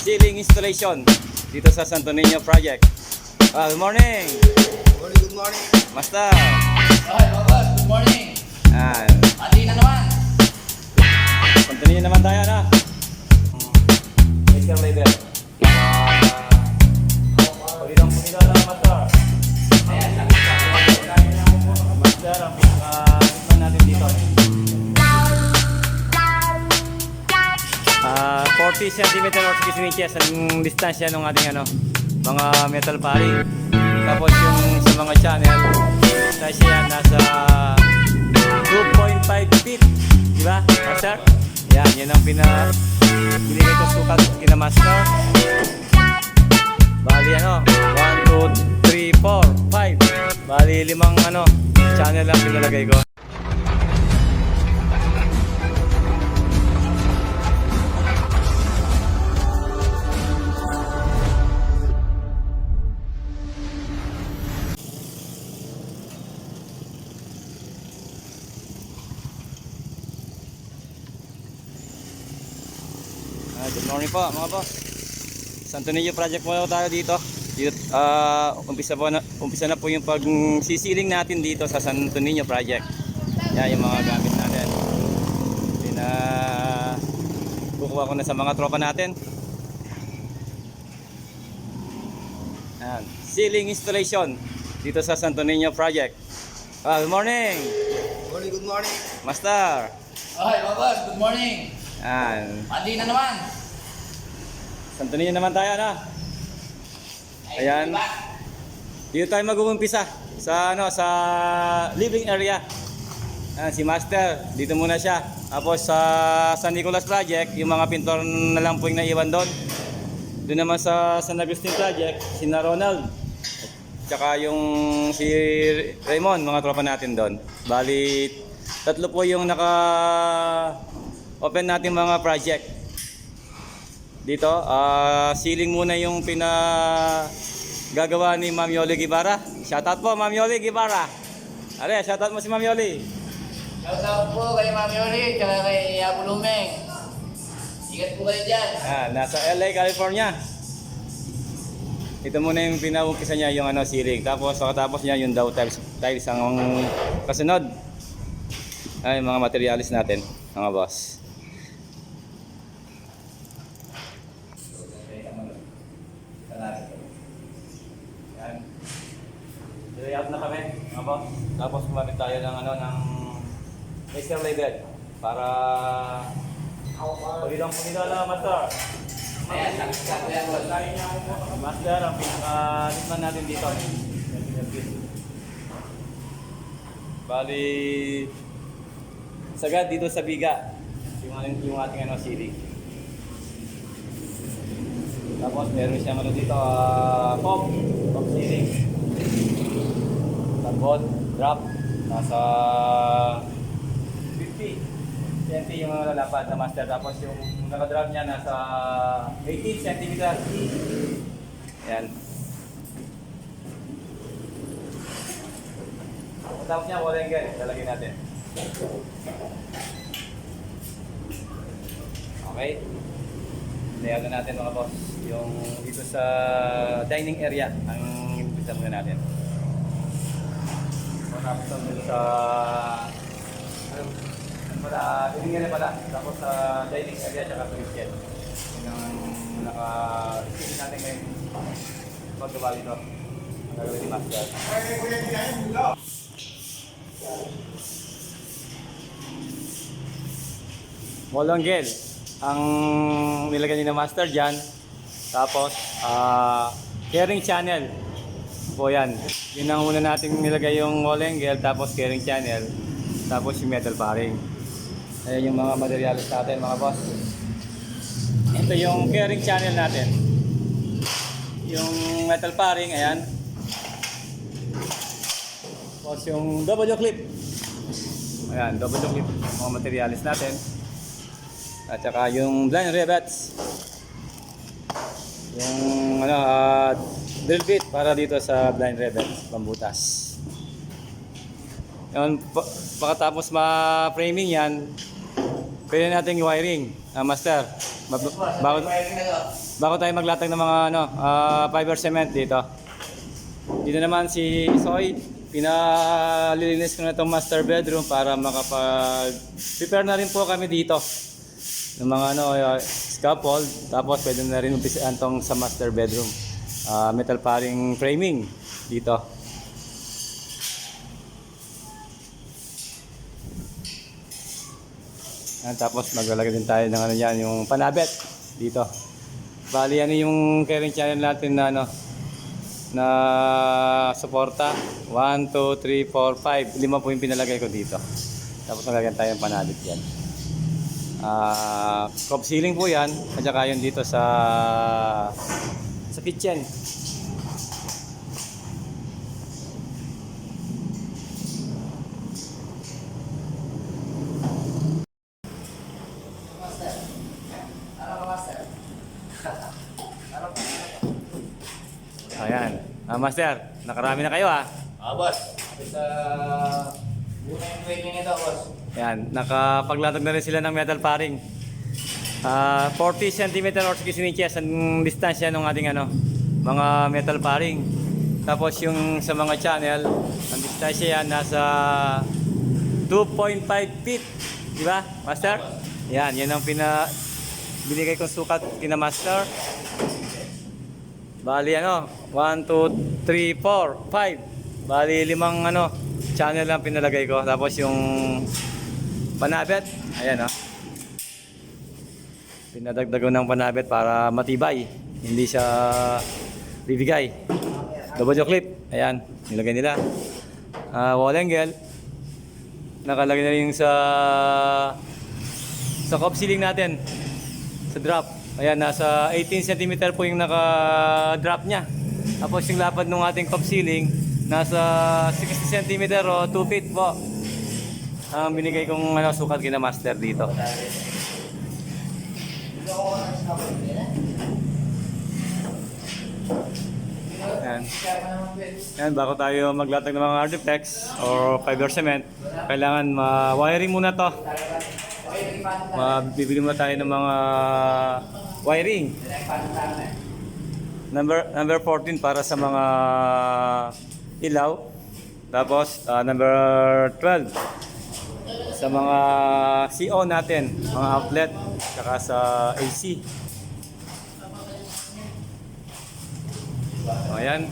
ceiling installation dito sa Santo Niño Project. Ah, good morning, Morning, good morning. Master. Okay, good morning. Ah, Mati na naman. Santo Niño naman tayo na. Mr. Label. 60 cm or 60 inches ang distansya ng ating ano, mga metal paring. Tapos yung sa mga channel, distansya yan nasa 2.5 feet. Di ba, Master? Yan, yan ang pina binigay ko sukat kina Master. Bali ano, 1, 2, 3, 4, 5. Bali limang ano, channel ang pinalagay ko. Good morning po mga boss. Santo Niño project po tayo dito. Dito ah, umpisa po na umpisa na po yung pagsisiling natin dito sa Santo Niño project. Yan yung mga gamit natin. Pina kukuha ko na sa mga tropa natin. Yan. Ceiling installation dito sa Santo Niño project. Ah, good morning, Morning, good morning. Master. Okay, mga boss, good morning. Yan. Mati na naman. Santo Niño naman tayo na. Ay, Ayan. Dito tayo mag-uumpisa sa ano sa living area. Ah, si Master, dito muna siya. Tapos sa San Nicolas Project, yung mga pintor na lang po yung naiwan doon. Doon naman sa San Agustin Project, si na Ronald. Tsaka yung si Raymond, mga tropa natin doon. Bali, tatlo po yung naka open natin mga project. Dito, ah ceiling muna yung pina gagawa ni Ma'am Yoli Gibara. Shoutout po Ma'am Yoli Gibara. Are, shoutout mo si Ma'am Yoli. Shout out po kay Ma'am Yori, tsaka kay Abu Lumeng. Ingat po kayo dyan. Ah, nasa LA, California. Ito muna yung pinaumpisa niya yung ano ceiling. Tapos pagkatapos niya yung daw tiles, tiles ang kasunod. Ay, mga materialis natin, mga boss. Yan. Layout na kami, mga boss. Tapos tayo ng ano ng Mr. Label para Pagidang pagidang lang, Master. Master, ang pinaka-tikman natin dito. Bali, sagad dito sa biga. Yung, yung ating ano, sili. Tapos meron siyang ano dito, uh, pop, pop ceiling. Tagot, drop, nasa 50. 20 yung mga lalapad na master. Tapos yung nakadrop niya nasa 18 cm. Yan. Tapos niya, wall angle. Lalagyan natin. Okay. Layout na natin mga boss. Yung dito sa dining area ang inumpisa muna natin. Tapos dito sa pala, dining area pala. Tapos sa dining area tsaka sa kitchen. Yun ang naka-isipin natin ngayon paggawa dito. Ang gagawin ni Master. Molonggel ang nilagay ni na Master dyan. Tapos, ah caring channel. Po yan. Yun ang una nating nilagay yung molonggel, tapos caring channel, tapos yung metal paring. Ayan yung mga materials natin mga boss. Ito yung caring channel natin. Yung metal paring, ayan. Tapos yung double clip. Ayan, double clip. Mga materials natin. At saka yung blind rivets. Yung ano, ah, bit para dito sa blind rivets, pambutas. Yun, pa- pagkatapos ma-framing yan, pwede nating wiring, ah, master. Ba- bago, bago tayo maglatag ng mga ano, ah, fiber cement dito. Dito naman si Soy, pinalilinis ko na itong master bedroom para makapag-prepare na rin po kami dito ng mga ano, uh, scaffold. Tapos pwede na rin umpisahan tong sa master bedroom. Ah, metal paring framing dito. Yan, tapos maglalagay din tayo ng ano yan, yung panabet dito. Bali, ano yung carrying channel natin na ano, na suporta. 1, 2, 3, 4, 5. Lima po yung pinalagay ko dito. Tapos nalagyan tayo ng panabit yan. Ah, crop ceiling po yan. At saka yun dito sa sa kitchen. Ayan. Ah, master, nakarami na kayo ah. Ah, boss. Sa una yung training nito, boss. Ayan, nakapaglatag na rin sila ng metal paring. Ah, 40 cm or 60 inches ang distansya ng ating ano, mga metal paring. Tapos yung sa mga channel, ang distansya yan nasa 2.5 feet. Di ba, Master? Yan, yan ang pina binigay kong sukat kina Master. Bali ano, 1, 2, 3, 4, 5. Bali limang ano, channel lang pinalagay ko. Tapos yung panabet, ayan oh. Pinadagdago ng panabet para matibay. Hindi siya bibigay. Double clip, ayan, nilagay nila. Ah, wall angle. Nakalagay na rin sa sa cop ceiling natin sa drop. Ayan, nasa 18 cm po yung naka-drop niya. Tapos yung lapad ng ating cop ceiling, nasa 60 cm o 2 feet po. Ang binigay kong ano, sukat kina master dito. Ayan. Ayan, bago tayo maglatag ng mga Ardiplex or fiber cement, kailangan ma-wiring muna to. Mabibili muna tayo ng mga wiring. Number number 14 para sa mga ilaw. Tapos ah, number 12 sa mga CO natin, mga outlet, saka sa AC. O, ayan.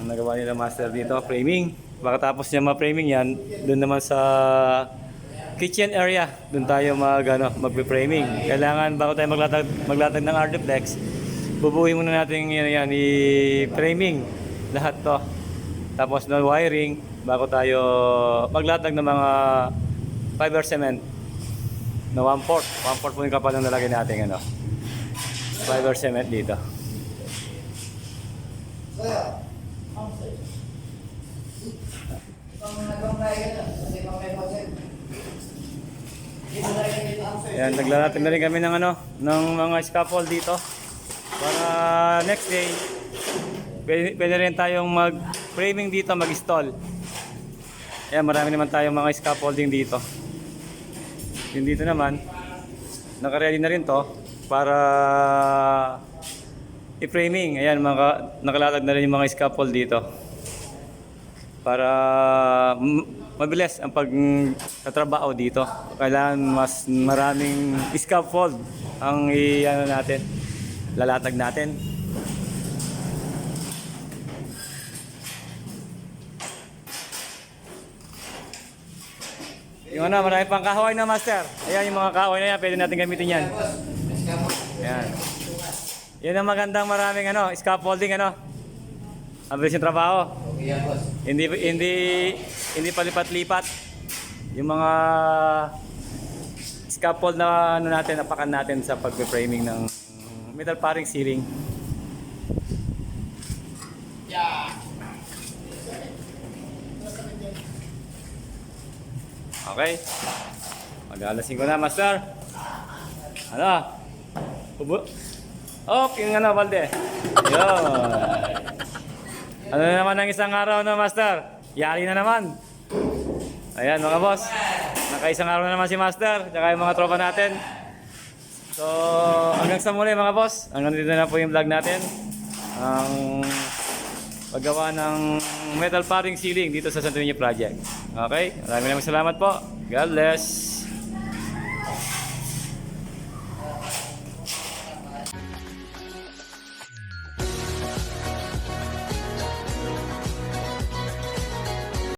Ang nagawa nila master dito, framing. Pagkatapos niya ma-framing yan, doon naman sa kitchen area, doon tayo mag, ano, magpe-framing. Kailangan bago tayo maglatag, maglatag ng Ardiplex, bubuhin muna natin yan, yan i-framing lahat to. Tapos na wiring bago tayo maglatag ng mga fiber cement na 1 4 1 4 po yung kapal na nalagay natin ano fiber cement dito Ayan, naglalapit na rin kami ng ano, ng mga scaffold dito. Para next day, pwede, pwede rin tayong mag-framing dito, mag-install. Ayan, marami naman tayong mga scaffolding dito. Yung dito naman, naka-ready na rin to para i-framing. Ayan, mga, nakalatag na rin yung mga scaffold dito. Para mabilis ang pagtatrabaho dito. Kailangan mas maraming scaffold ang i-ano natin, lalatag natin. Yung ano, marami pang kahoy na master. Ayan yung mga kahoy na yan, pwede natin gamitin yan. Ayan. Yan ang magandang maraming ano, scaffolding ano. Ang bilis yung trabaho. Okay yan, boss. Hindi hindi hindi palipat-lipat. Yung mga scaffold na ano natin, napakan natin sa pagpe-framing ng metal paring ceiling. Okay. Mag-alasin ko na, master. Ano? Ubo. Oh, yung ano, balde. Yun. Ano na naman ang isang araw na, master? Yari na naman. Ayan, mga boss. Nakaisang araw na naman si Master, tsaka yung mga tropa natin. So, hanggang sa muli mga boss. Hanggang dito na po yung vlog natin. Ang paggawa ng metal paring ceiling dito sa Santo Niño Project. Okay? Maraming salamat po. God bless.